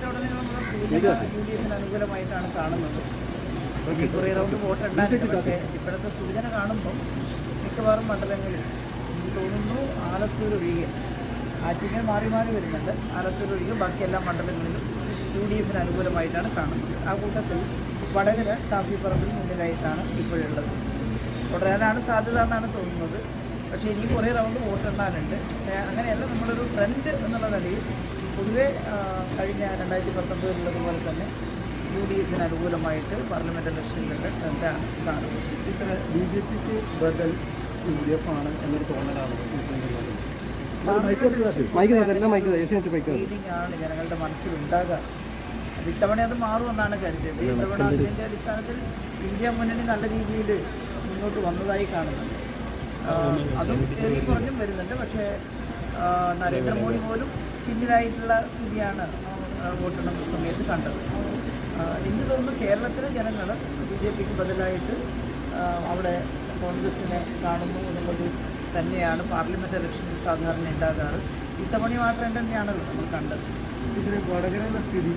സൂചന U D എഫിന് അനുകൂലമായിട്ടാണ് കാണുന്നത്. ഈ കുറേ റൗണ്ട് വോട്ട് ഉണ്ടായിരുന്നു പക്ഷേ ഇപ്പോഴത്തെ സൂചന കാണുമ്പം മിക്കവാറും മണ്ഡലങ്ങളിൽ എനിക്ക് തോന്നുന്നു ആലത്തൂർ ഒഴികെ ആറ്റിങ്ങൽ മാറി മാറി വരുന്നുണ്ട്. ആലത്തൂർ ഒഴികെ ബാക്കി എല്ലാ മണ്ഡലങ്ങളിലും യു ഡി എഫിന് അനുകൂലമായിട്ടാണ് കാണുന്നത്. ആ കൂട്ടത്തിൽ വടകര ഷാഫി പറമ്പിൽ മുന്നിലായിട്ടാണ് ഇപ്പോഴുള്ളത്. തുടരാനാണ് സാധ്യത എന്നാണ് തോന്നുന്നത്. പക്ഷേ ഇനി കുറേ റൗണ്ട് വോട്ടെണ്ണാനുണ്ട് അങ്ങനെയല്ല നമ്മളൊരു ട്രെൻഡ് എന്നുള്ള നിലയിൽ പൊതുവെ കഴിഞ്ഞ രണ്ടായിരത്തി പത്തൊമ്പതിലുള്ളതുപോലെ തന്നെ യു ഡി എഫിന് അനുകൂലമായിട്ട് പാർലമെന്റ് ഇലക്ഷനിലുള്ള ട്രെൻഡാണ് ഇതാണ് ഇത്ര ബി ജെ പിക്ക് ബദൽ യു ഡി എഫ് ആണ് എന്നൊരു തോന്നലാണ് ാണ് ആണ് ജനങ്ങളുടെ മനസ്സിലുണ്ടാകുക. അത് ഇത്തവണ അത് മാറുമെന്നാണ് കരുതിയത്. ഇത്തവണ അതിന്റെ അടിസ്ഥാനത്തിൽ ഇന്ത്യ മുന്നണി നല്ല രീതിയിൽ മുന്നോട്ട് വന്നതായി കാണുന്നുണ്ട്. അതും കുറഞ്ഞും വരുന്നുണ്ട്. പക്ഷേ നരേന്ദ്രമോദി പോലും പിന്നിലായിട്ടുള്ള സ്ഥിതിയാണ് വോട്ടെണ്ണുന്ന സമയത്ത് കണ്ടത്. എനിക്ക് തോന്നുന്നു കേരളത്തിലെ ജനങ്ങൾ ബി ജെ പിക്ക് ബദലായിട്ട് അവിടെ കോൺഗ്രസിനെ കാണുന്നു എന്നുള്ളത് തന്നെയാണ് പാർലമെന്റ് ഇലക്ഷനിൽ സാധാരണ ഉണ്ടാകാറ്. ഇത്തവണ മാത്രം ട്രെൻഡ് തന്നെയാണല്ലോ നമ്മൾ കണ്ടത്. ഇതിന് വടകരയുടെ സ്ഥിതി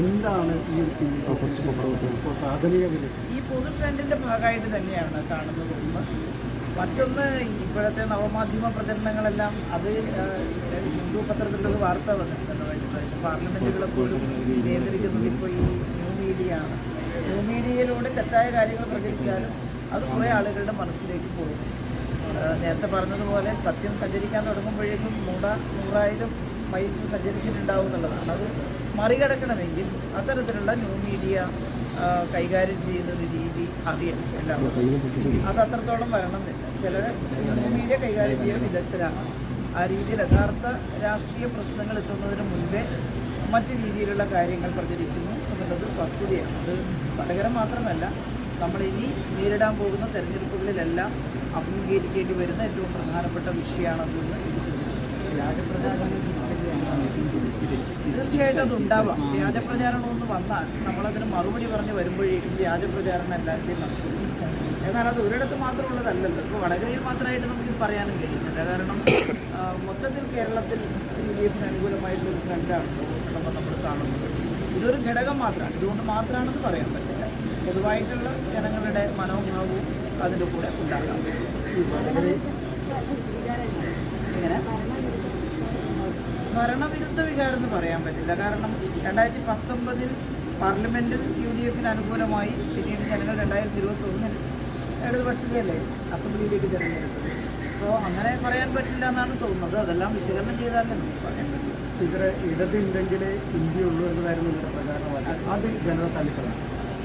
എന്താണ് ഈ പൊതു ട്രെൻഡിന്റെ ഭാഗമായിട്ട് തന്നെയാണ് കാണുന്നത് മറ്റൊന്ന് ഇപ്പോഴത്തെ നവമാധ്യമ പ്രചരണങ്ങളെല്ലാം അത് ഹിന്ദു പത്രത്തിലൊരു വാർത്ത വന്നിട്ടുണ്ടല്ലോ പാർലമെന്റുകളെ പോലും നിയന്ത്രിക്കുന്നത് ഇപ്പോൾ ഈ ന്യൂ മീഡിയ ആണ് ന്യൂ മീഡിയയിലൂടെ തെറ്റായ കാര്യങ്ങൾ പ്രചരിച്ചാലും അത് കുറേ ആളുകളുടെ മനസ്സിലേക്ക് പോകും. നേരത്തെ പറഞ്ഞതുപോലെ സത്യം സഞ്ചരിക്കാൻ തുടങ്ങുമ്പോഴേക്കും നൂറ നൂറായിരം മൈൽസ് സഞ്ചരിച്ചിട്ടുണ്ടാവും എന്നുള്ളതാണ്. അത് മറികടക്കണമെങ്കിൽ അത്തരത്തിലുള്ള ന്യൂ മീഡിയ കൈകാര്യം ചെയ്യുന്ന രീതി അറിയണം എല്ലാവർക്കും. അത് അത്രത്തോളം വരണമെന്നില്ല ചിലർ മീഡിയ കൈകാര്യം ചെയ്യാൻ വിദഗ്ധരാണ്. ആ രീതിയിൽ യഥാർത്ഥ രാഷ്ട്രീയ പ്രശ്നങ്ങൾ എത്തുന്നതിന് മുൻപേ മറ്റു രീതിയിലുള്ള കാര്യങ്ങൾ പ്രചരിക്കുന്നു എന്നുള്ളത് വസ്തുതയാണ്. അത് വടകര മാത്രമല്ല നമ്മൾ ഇനി നേരിടാൻ പോകുന്ന തെരഞ്ഞെടുപ്പുകളിലെല്ലാം അഭിമുഖീകരിക്കേണ്ടി വരുന്ന ഏറ്റവും പ്രധാനപ്പെട്ട വിഷയമാണെന്ന് തോന്നുന്നു. തീർച്ചയായിട്ടും അത് ഉണ്ടാവാം. വ്യാജപ്രചാരണം ഒന്ന് വന്നാൽ നമ്മളതിന് മറുപടി പറഞ്ഞ് വരുമ്പോഴേക്കും വ്യാജപ്രചാരണം എല്ലാവരുടെയും മനസ്സിലാക്കും അത് ഒരിടത്ത് മാത്രമുള്ളതല്ലല്ലോ. ഇപ്പോൾ വടകരയിൽ മാത്രമായിട്ട് നമുക്കിത് പറയാനും കഴിയുന്നില്ല. കാരണം മൊത്തത്തിൽ കേരളത്തിൽ യു ഡി എഫിന് അനുകൂലമായിട്ടുള്ള ട്രെൻഡാണ് വോട്ടെണ്ണുമ്പോൾ നമ്മൾ കാണുന്നത്. ഇതൊരു ഘടകം മാത്രമാണ്. ഇതുകൊണ്ട് മാത്രമാണെന്ന് പറയാൻ പറ്റില്ല. പൊതുവായിട്ടുള്ള ജനങ്ങളുടെ മനോഭാവവും അതിന്റെ കൂടെ ഉണ്ടാകാം. ഇങ്ങനെ ഭരണവിരുദ്ധ വികാരം എന്ന് പറയാൻ പറ്റില്ല. കാരണം രണ്ടായിരത്തി പത്തൊമ്പതിൽ പാർലമെന്റിൽ യു ഡി എഫിന് അനുകൂലമായി പിന്നീട് ജനങ്ങൾ രണ്ടായിരത്തി ഇരുപത്തി ഒന്നിൽ ഇടതുപക്ഷത്തെയല്ലേ അസംബ്ലിയിലേക്ക് തിരഞ്ഞെടുത്തത് അപ്പോൾ അങ്ങനെ പറയാൻ പറ്റില്ല എന്നാണ് തോന്നുന്നത്. അതെല്ലാം വിശകലനം ചെയ്താലേ നമുക്ക് പറയാൻ പറ്റും. ഇവർ ഇടതുണ്ടെങ്കിൽ ഇന്ത്യ ഉള്ളൂ എന്നതായിരുന്നു ഇവരുടെ പ്രധാനമല്ല അത് ജനത തള്ളിക്കളാണ്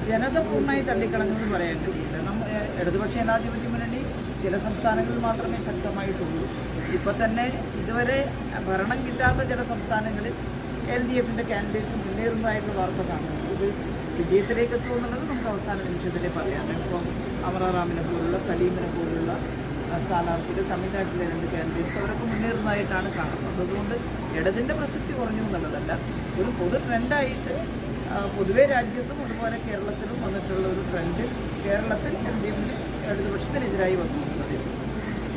ജനത പൂർണമായി തള്ളിക്കളഞ്ഞെന്ന് പറയാൻ കഴിയില്ല. നമ്മൾ ഇടതുപക്ഷ ജനാധിപത്യ മുന്നണി ചില സംസ്ഥാനങ്ങളിൽ മാത്രമേ ശക്തമായിട്ടുള്ളൂ. ഇപ്പോൾ തന്നെ ഇതുവരെ ഭരണം കിട്ടാത്ത ചില സംസ്ഥാനങ്ങളിൽ എൽ ഡി എഫിന്റെ കാൻഡിഡേറ്റ്സ് മുന്നേറുന്നതായിട്ടുള്ള വാർത്ത കാണുന്നു. ഇത് വിജയത്തിലേക്ക് എത്തുമെന്നുള്ളത് നമുക്ക് അവസാന നിമിഷത്തിലേ പറയാം. ഇപ്പം അമറാറാമിനെ പോലുള്ള സലീമിനെ പോലുള്ള സ്ഥാനാർത്ഥികൾ തമിഴ്നാട്ടിലെ രണ്ട് കാൻഡിഡേറ്റ്സ് അവരൊക്കെ മുന്നേറുന്നതായിട്ടാണ് കാണുന്നത്. അതുകൊണ്ട് ഇടതിന്റെ പ്രസക്തി കുറഞ്ഞു എന്നുള്ളതല്ല. ഒരു പൊതു ട്രെൻഡായിട്ട് പൊതുവേ രാജ്യത്തും അതുപോലെ കേരളത്തിലും വന്നിട്ടുള്ള ഒരു ട്രെൻഡ് കേരളത്തിൽ എൽ ഡി എഫിന് ഇടതുപക്ഷത്തിനെതിരായി വന്നു എന്നുള്ളതേ ഉള്ളൂ.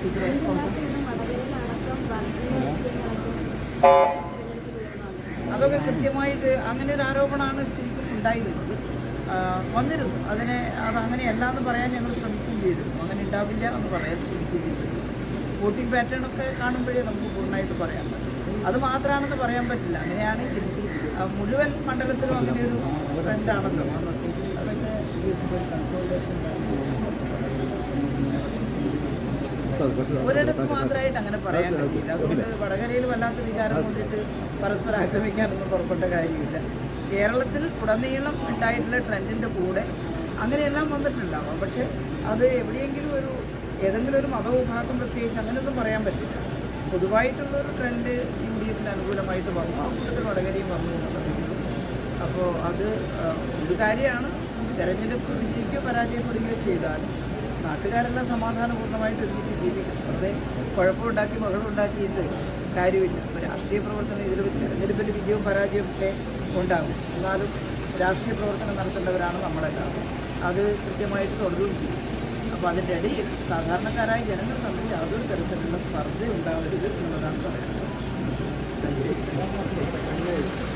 ഇതിലെ അതൊക്കെ കൃത്യമായിട്ട് അങ്ങനെ ഒരു ആരോപണമാണ് ശരിക്കും ഉണ്ടായിരുന്നത് വരുന്നത് വന്നിരുന്നു. അതിനെ അത് അങ്ങനെയല്ല എന്ന് പറയാൻ ഞങ്ങൾ ശ്രമിക്കുകയും ചെയ്തിരുന്നു. അങ്ങനെ ഉണ്ടാവില്ല എന്ന് പറയാൻ ശ്രമിക്കുകയും ചെയ്തിരുന്നു. വോട്ടിംഗ് പാറ്റേൺ ഒക്കെ കാണുമ്പോഴേ നമുക്ക് പൂർണമായിട്ട് പറയാൻ പറ്റും. അത് മാത്രമാണെന്ന് പറയാൻ പറ്റില്ല. അങ്ങനെയാണെങ്കിൽ മുഴുവൻ മണ്ഡലത്തിലും അങ്ങനെ ഒരു ട്രെൻഡാണല്ലോ വന്നത് ഒരിടത്ത് മാത്രമായിട്ട് അങ്ങനെ പറയാൻ പറ്റില്ല. അതുകൊണ്ട് വടകരയിൽ വല്ലാത്ത വികാരം കൊണ്ടിട്ട് പരസ്പരം ആക്രമിക്കാനൊന്നും പുറപ്പെട്ട കാര്യമില്ല. കേരളത്തിൽ ഉടനീളം ഉണ്ടായിട്ടുള്ള ട്രെൻഡിന്റെ കൂടെ അങ്ങനെയെല്ലാം വന്നിട്ടുണ്ടാവാം. പക്ഷേ അത് എവിടെയെങ്കിലും ഒരു ഏതെങ്കിലും ഒരു മതവിഭാഗം പ്രത്യേകിച്ച് അങ്ങനെയൊന്നും പറയാൻ പറ്റില്ല. പൊതുവായിട്ടുള്ള ഒരു ട്രെൻഡ് യു ഡി എഫിന് അനുകൂലമായിട്ട് വന്നു. ആ കൂട്ടത്തിൽ വടകരയും വന്നു അപ്പോൾ അത് ഒരു കാര്യമാണ്. തെരഞ്ഞെടുപ്പ് വിജയിക്കുകയോ പരാജയപ്പെടുകയോ ചെയ്താലും നാട്ടുകാരെല്ലാം സമാധാനപൂർണമായിട്ട് ഒരുമിച്ച് ജീവിക്കും. വെറുതെ കുഴപ്പമുണ്ടാക്കി ബഹളമുണ്ടാക്കിയിട്ട് കാര്യമില്ല. അപ്പോൾ രാഷ്ട്രീയ പ്രവർത്തനം ഇതിൽ തെരഞ്ഞെടുപ്പിൽ വിജയവും പരാജയവും ഉണ്ടാകും എന്നാലും രാഷ്ട്രീയ പ്രവർത്തനം നടത്തേണ്ടവരാണ് നമ്മളെല്ലാം അത് കൃത്യമായിട്ട് തുടരുകയും ചെയ്യും. അപ്പോൾ അതിന്റെ ഇടയിൽ സാധാരണക്കാരായ ജനങ്ങൾ തമ്മിൽ യാതൊരു തരത്തിലുള്ള സ്പർദ്ധ ഉണ്ടാവരുത് എന്നതാണ് പറയുന്നത്. ശരി.